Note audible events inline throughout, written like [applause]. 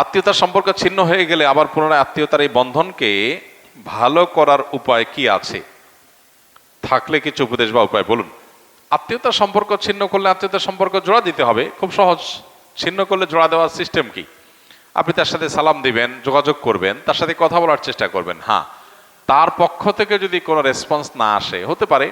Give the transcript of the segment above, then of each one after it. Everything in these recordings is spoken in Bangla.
আত্মীয়তার সম্পর্ক ছিন্ন হয়ে গেলে আবার পুনরায় আত্মীয়তার এই বন্ধনকে ভালো করার উপায় কি আছে? থাকলে কিছু উপদেশ বা উপায় বলুন। আত্মীয়তার সম্পর্ক ছিন্ন করলে আত্মীয়তার সম্পর্ক জোড়া দিতে হবে। খুব সহজ। ছিন্ন করলে জোড়া দেওয়ার সিস্টেম কি? আপনি তার সাথে সালাম দিবেন, যোগাযোগ করবেন, তার সাথে কথা বলার চেষ্টা করবেন। হ্যাঁ তার পক্ষ থেকে যদি কোনো রেসপন্স না আসে, হতে পারে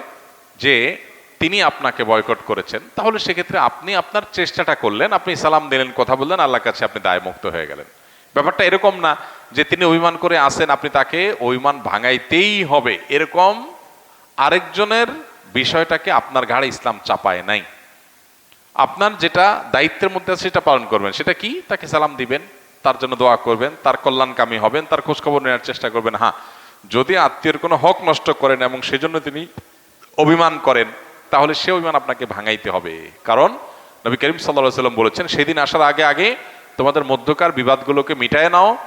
যে তিনি আপনাকে বয়কট করেছেন, তাহলে সেক্ষেত্রে আপনি আপনার চেষ্টাটা করলেন, আপনি সালাম দিলেন, কথা বললেন, আল্লাহর কাছে আপনি দায়মুক্ত হয়ে গেলেন। ব্যাপারটা এরকম না যে তিনি অভিমান করে আসেন, আপনি তাকে অভিমান ভাঙাইতেই হবে। এরকম আরেকজনের বিষয়টাকে আপনার ঘাড়ে ইসলাম চাপায় নাই। আপনার যেটা দায়িত্বের মধ্যে আছে সেটা পালন করবেন। সেটা কি? তাকে সালাম দিবেন, তার জন্য দোয়া করবেন, তার কল্যাণকামী হবেন, তার খোঁজখবর নেওয়ার চেষ্টা করবেন। হ্যাঁ যদি আত্মীয়ের কোনো হক নষ্ট করেন এবং সেজন্য তিনি অভিমান করেন তাহলে সে অভিমান আপনাকে ভাঙাইতে হবে। কারণ নবী করিম সাল্লাহ সাল্লাম বলেছেন, সেদিন আসার আগে আগে তোমাদের মধ্যকার বিবাদগুলোকে মিটায় নাও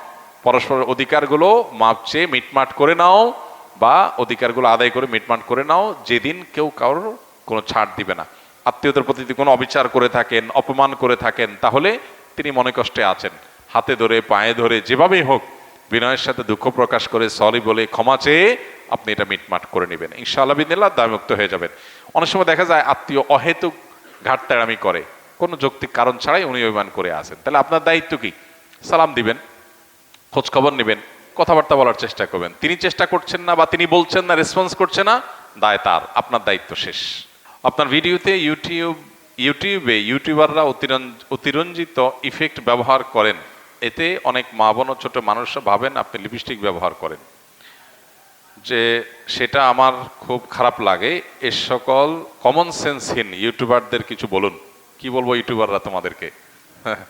পরস্পরের অধিকারগুলো মাপ চেয়ে মিটমাট করে নাও বা অধিকারগুলো আদায় করে মিটমাট করে নাও, যেদিন কেউ কারোর কোনো ছাড় দিবে না। আত্মীয়তার প্রতি কোনো অবিচার করে থাকেন, অপমান করে থাকেন, তাহলে তিনি মনে কষ্টে আছেন। হাতে ধরে, পায়ে ধরে, যেভাবেই হোক, বিনয়ের সাথে দুঃখ প্রকাশ করে সরি বলে ক্ষমা চেয়ে আপনি এটা মিটমাট করে নেবেন। ইনশাআল্লাহ বিদিল্লাহ দায়মুক্ত হয়ে যাবেন। অনেক সময় দেখা যায় আত্মীয় অহেতুক ঘাটতাড়ামি করে। কোনো যৌক্তিক কারণ ছাড়াই উনি অভিমান করে আসেন। তাহলে আপনার দায়িত্ব কি? সালাম দিবেন খোঁজ খবর নেবেন, কথাবার্তা বলার চেষ্টা করবেন। তিনি চেষ্টা করছেন না বা তিনি বলছেন না রেসপন্স করছে না, দায় তার, আপনার দায়িত্ব শেষ। আপনার ভিডিওতে ইউটিউব, ইউটিউবে ইউটিউবাররা অতিরঞ্জ, অতিরঞ্জিত ইফেক্ট ব্যবহার করেন। এতে অনেক মা বোন ছোট মানুষরা ভাবেন আপনি লিপস্টিক ব্যবহার করেন। যে সেটা আমার খুব খারাপ লাগে। এ সকল কমন সেন্সহীন ইউটিউবারদের কিছু বলুন। কি বলব ইউটিউবাররা তোমাদেরকে? [laughs]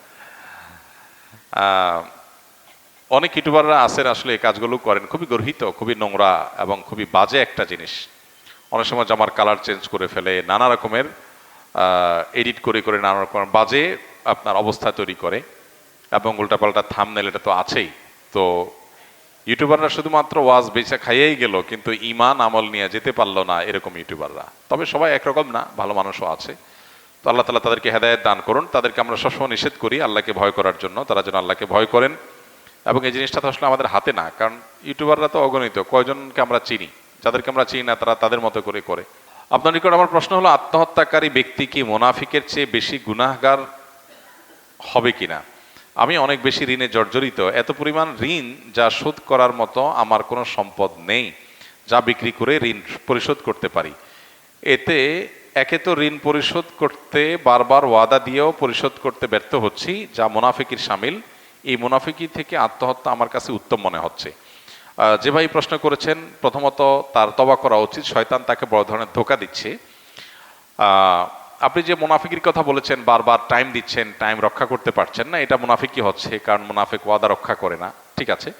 অনেক ইউটিউবাররা আছেন আসলে, এই কাজগুলো করেন। খুবই গর্হিত, খুবই নোংরা এবং খুবই বাজে একটা জিনিস। অনেক সময় জামার কালার চেঞ্জ করে ফেলে, নানা রকমের এডিট করে করে নানা রকমের বাজে আপনার অবস্থা তৈরি করে। এবং উল্টাপাল্টা থামনেল এটা তো আছেই। তো ইউটিউবাররা শুধুমাত্র ওয়াজ বেচা খাইয়েই গেল, কিন্তু ইমান আমল নিয়ে যেতে পারল না এরকম ইউটিউবাররা। তবে সবাই একরকম না, ভালো মানুষও আছে। তো আল্লাহ তালা তাদেরকে হেদায়ত দান করুন। তাদেরকে আমরা সবসময় নিষেধ করি আল্লাহকে ভয় করার জন্য। তারা যেন আল্লাহকে ভয় করেন। এবং এই জিনিসটা তো আসলে আমাদের হাতে না, কারণ ইউটিউবাররা তো অগণিত। কয়জনকে আমরা চিনি? যাদেরকে আমরা চিনি না, তারা তাদের মতো করে করে। আপনার নিকট আমার প্রশ্ন হলো, আত্মহত্যাকারী ব্যক্তি কি মোনাফিকের চেয়ে বেশি গুনাহগার হবে কিনা? আমি অনেক বেশি ঋণে জর্জরিত। এত পরিমাণ ঋণ যা শোধ করার মতো আমার কোনো সম্পদ নেই, যা বিক্রি করে ঋণ পরিশোধ করতে পারি। এতে একে তো ঋণ পরিশোধ করতে বারবার ওয়াদা দিয়েও পরিশোধ করতে ব্যর্থ হচ্ছি, যা মুনাফিকির সামিল। এই মুনাফিকি থেকে আত্মহত্যা আমার কাছে উত্তম মনে হচ্ছে। যে ভাই প্রশ্ন করেছেন, প্রথমত তার তবা করা উচিত, শয়তান তাকে বড় ধরনের ধোকা দিচ্ছে। আপনি যে মুনাফিকির কথা বলেছেন, বারবার টাইম দিচ্ছেন টাইম রক্ষা করতে পারছেন না, এটা মুনাফিকি হচ্ছে, কারণ মুনাফিক ওয়াদা রক্ষা করে না, ঠিক আছে?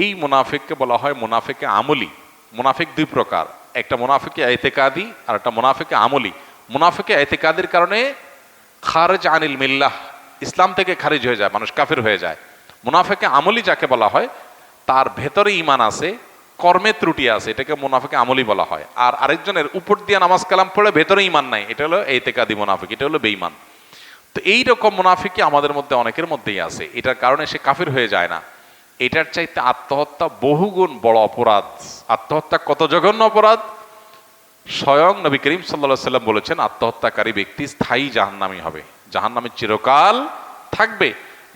এই মুনাফিককে বলা হয় মুনাফিকে আমলি, মুনাফিক দুই প্রকার, একটা মুনাফিকে এতেকাদি আর একটা মুনাফিকে আমলি। মুনাফিকে এতেকাদির কারণে খারেজ আনিল মিল্লাহ, ইসলাম থেকে খারিজ হয়ে যায়, মানুষ কাফের হয়ে যায়। মুনাফিকে আমলি যাকে বলা হয়, তার ভেতরে ইমান আছে কর্মে ত্রুটি আছে, এটাকে মুনাফিকে আমলি বলা হয়। আর আরেকজনের উপর দিয়ে নামাজ কালাম পড়ে ভেতরে ইমান নাই, এটা হলো এতেকাদি মুনাফিক, এটা হলো বেঈমান। তো এই রকম আমাদের মধ্যে, অনেকের মধ্যেই আছে। এটার কারণে সে কাফির হয়ে যায় না। এটার চাইতে আত্মহত্যা বহুগুণ বড় অপরাধ। আত্মহত্যা কত জঘন্য অপরাধ? স্বয়ং নবী করিম সাল্লা সাল্লাম বলেছেন, আত্মহত্যাকারী ব্যক্তি স্থায়ী জাহান্নামি হবে। জাহান্নামে চিরকাল থাকবে।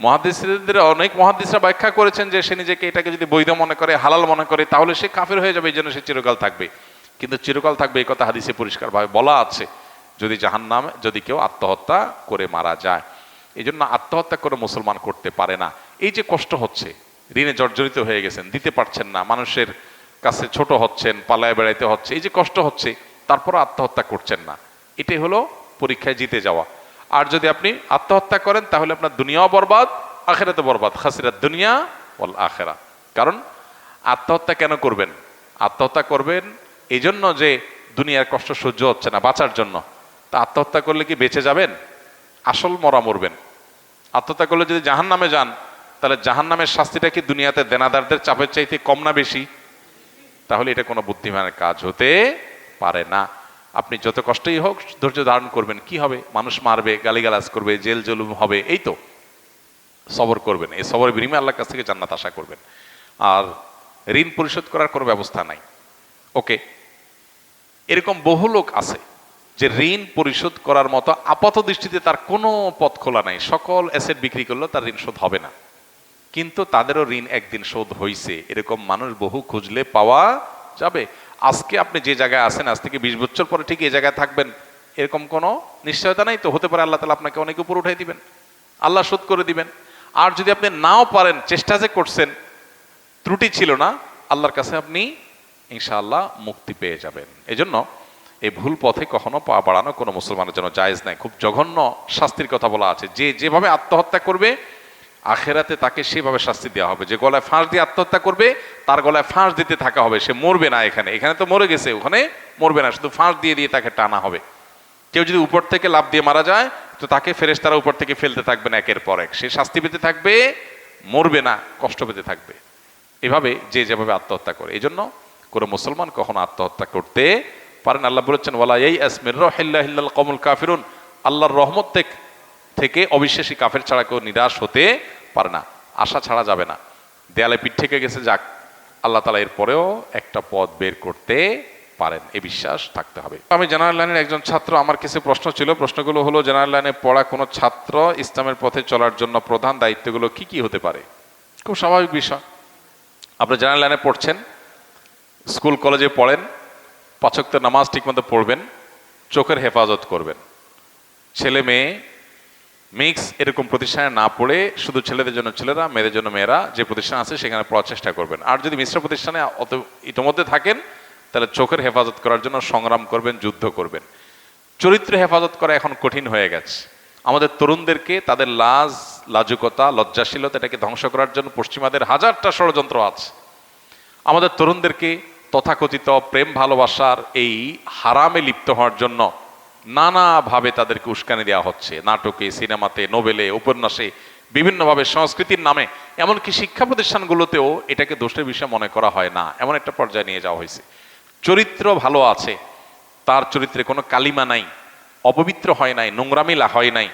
মহাদিসদের অনেক মহাদিসরা ব্যাখ্যা করেছেন যে সে নিজেকে এটাকে যদি বৈধ মনে করে, হালাল মনে করে, তাহলে সে কাফের হয়ে যাবে, এই জন্য সে চিরকাল থাকবে। কিন্তু চিরকাল থাকবে এই কথা হাদিসে পরিষ্কারভাবে বলা আছে। যদি জাহান্নাম, যদি কেউ আত্মহত্যা করে মারা যায়। এই জন্য আত্মহত্যা করে মুসলমান করতে পারে না। এই যে কষ্ট হচ্ছে ঋণে জর্জরিত হয়ে গেছেন, দিতে পারছেন না, মানুষের কাছে ছোট হচ্ছেন, পালায় বেড়াইতে হচ্ছে, এই যে কষ্ট হচ্ছে তারপর আত্মহত্যা করছেন না। এটাই হলো পরীক্ষায় জিতে যাওয়া। আর যদি আপনি আত্মহত্যা করেন, তাহলে আপনার দুনিয়াও বরবাদ আখেরাতে বরবাদ। খাসিরা দুনিয়া বল আখেরা। কারণ আত্মহত্যা কেন করবেন? আত্মহত্যা করবেন এই জন্য যে দুনিয়ার কষ্ট সহ্য হচ্ছে না, বাঁচার জন্য। তা আত্মহত্যা করলে কি বেঁচে যাবেন? আসল মরা মরবেন। আত্মহত্যা করলে যদি জাহান নামে যান, তাহলে জাহান নামের শাস্তিটা কি দুনিয়াতে দেনাদারদের চাপের চাইতে কম না বেশি? তাহলে এটা কোনো বুদ্ধিমানের কাজ হতে পারে না। আপনি যত কষ্টই হোক ধৈর্য ধারণ করবেন। কি হবে? মানুষ মারবে, গালিগালাজ করবে, জেল জুলুম হবে, এই তো। সবর করবেন, এই সবরের বিনিময়ে আল্লাহর কাছ থেকে জান্নাত আশা করবেন। আর ঋণ পরিশোধ করার কোনো ব্যবস্থা নাই। ওকে? এরকম বহু লোক আছে যে ঋণ পরিশোধ করার মতো আপাত দৃষ্টিতে তার কোনো পথ খোলা নাই। সকল অ্যাসেট বিক্রি করলেও তার ঋণ শোধ হবে না। কিন্তু তাদেরও ঋণ একদিন শোধ হইছে। এরকম মানুষ বহু খুঁজলে পাওয়া যাবে। আজকে আপনি যে জায়গায় আছেন, আজ থেকে বিশ বছর পরে ঠিক এই জায়গায় থাকবেন, এরকম কোনো নিশ্চয়তা নাই তো? হতে পারে আল্লাহ তালা আপনাকে অনেক উপর উঠাই দিবেন। আল্লাহ শোধ করে দিবেন। আর যদি আপনি নাও পারেন, চেষ্টা যে করছেন, ত্রুটি ছিল না, আল্লাহর কাছে আপনি ইনশাআল্লাহ মুক্তি পেয়ে যাবেন। এজন্য এই ভুল পথে কখনো পা বাড়ানো কোনো মুসলমানের জন্য জায়েজ নাই। খুব জঘন্য শাস্তির কথা বলা আছে। যে যেভাবে আত্মহত্যা করবে আখেরাতে তাকে সেভাবে শাস্তি দেওয়া হবে। যে গলায় ফাঁস দিয়ে আত্মহত্যা করবে, তার গলায় ফাঁস দিতে থাকা হবে। সে মরবে না এখানে। এখানে তো মরে গেছে, ওখানে মরবে না। শুধু ফাঁস দিয়ে দিয়ে তাকে টানা হবে। কেউ যদি উপর থেকে লাভ দিয়ে মারা যায়, তো তাকে ফেরেস তারা উপর থেকে ফেলতে থাকবে না একের পর এক। সে শাস্তি পেতে থাকবে, মরবে না, কষ্ট পেতে থাকবে। এভাবে যে যেভাবে আত্মহত্যা করে। এই জন্য কোনো মুসলমান কখনো আত্মহত্যা করতে পারেন আল্লাহ বলেছেন, ওয়ালা এই আসমির রহিল্লাহিল্লাল কমল কাফিরুন। আল্লাহর রহমত থেকে- থেকে অবিশ্বাসী কাফের ছাড়া কেউ নিরাশ হতে পারে না, আশা ছাড়া যাবে না। দেয়ালে পিঠ থেকে গেছে যাক, আল্লাহ তালা এর পরেও একটা পথ বের করতে পারেন এই বিশ্বাস থাকতে হবে। আমি জেনারেল লাইনের একজন ছাত্র, আমার কিছু প্রশ্ন ছিল। প্রশ্নগুলো হলো, জেনারেল লাইনে পড়া কোনো ছাত্র ইসলামের পথে চলার জন্য প্রধান দায়িত্বগুলো কি কি হতে পারে? খুব স্বাভাবিক বিষয়। আপনি জেনারেল লাইনে পড়ছেন, স্কুল, কলেজে পড়েন পাচক্ত নামাজ ঠিকমতো পড়বেন, চোখের হেফাজত করবেন। ছেলে মেয়ে মিক্স এরকম প্রতিষ্ঠানে না পড়ে শুধু ছেলেদের জন্য ছেলেরা, মেয়েদের জন্য মেয়েরা যে প্রতিষ্ঠান আছে সেখানে পড়ার চেষ্টা করবেন। আর যদি মিশ্র প্রতিষ্ঠানে অত ইতোমধ্যে থাকেন, তাহলে চোখের হেফাজত করার জন্য সংগ্রাম করবেন, যুদ্ধ করবেন। চরিত্র হেফাজত করা এখন কঠিন হয়ে গেছে। আমাদের তরুণদেরকে তাদের লাজ, লাজুকতা, লজ্জাশীলতা এটাকে ধ্বংস করার জন্য পশ্চিমাদের হাজারটা ষড়যন্ত্র আছে। আমাদের তরুণদেরকে তথাকথিত প্রেম ভালোবাসার এই হারামে লিপ্ত হওয়ার জন্য নানাভাবে তাদেরকে উস্কানি দেওয়া হচ্ছে। নাটকে, সিনেমাতে, নোবেলে, উপন্যাসে, বিভিন্নভাবে সংস্কৃতির নামে, এমনকি শিক্ষা প্রতিষ্ঠানগুলোতেও এটাকে দোষের বিষয় মনে করা হয় না। এমন একটা পর্যায়ে নিয়ে যাওয়া হয়েছে। চরিত্র ভালো আছে, তার চরিত্রে কোনো কালিমা নাই, অপবিত্র হয় নাই নোংরামিলা হয় নাই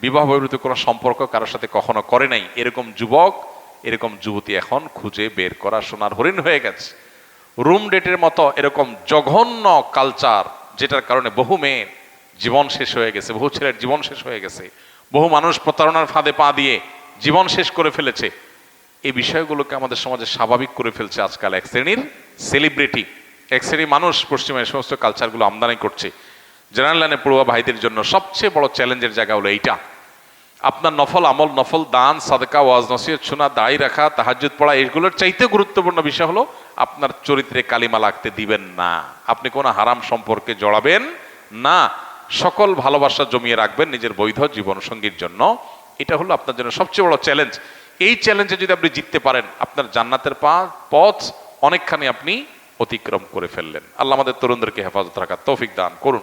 বিবাহ বহির্ভূত কোনো সম্পর্ক কারোর সাথে কখনো করে নাই। এরকম যুবক, এরকম যুবতী এখন খুঁজে বের করা সোনার হরিণ হয়ে গেছে। রুম ডেটের মতো এরকম জঘন্য কালচার যেটার কারণে বহু মেয়ে জীবন শেষ হয়ে গেছে, বহু ছেলের জীবন শেষ হয়ে গেছে, বহু মানুষ প্রতারণার ফাঁদে পা দিয়ে জীবন শেষ করে ফেলেছে। এই বিষয়গুলোকে আমাদের সমাজে স্বাভাবিক করে ফেলছে আজকাল এক শ্রেণির সেলিব্রিটি এক শ্রেণির মানুষ পশ্চিমে এই সমস্ত কালচারগুলো আমদানি করছে। জেনারেল লাইনে পড়ুয়া ভাইদের জন্য সবচেয়ে বড় চ্যালেঞ্জের জায়গা হলো এইটা। আপনার নফল আমল, নফল দান, সাদকা, ওয়াজ, নসিহত শোনা দায়ী রাখা তাহাজুদ পড়া, এগুলোর চাইতে গুরুত্বপূর্ণ বিষয় হলো আপনার চরিত্রে কালিমা লাগতে দিবেন না। আপনি কোনো হারাম সম্পর্কে জড়াবেন না। সকল ভালোবাসা জমিয়ে রাখবেন নিজের বৈধ জীবন সঙ্গীর জন্য। এটা হলো আপনার জন্য সবচেয়ে বড় চ্যালেঞ্জ এই চ্যালেঞ্জে যদি আপনি জিততে পারেন, আপনার জান্নাতের পা, পথ অনেকখানি আপনি অতিক্রম করে ফেললেন। আল্লাহ আমাদের তরুণদেরকে হেফাজত রাখার তৌফিক দান করুন।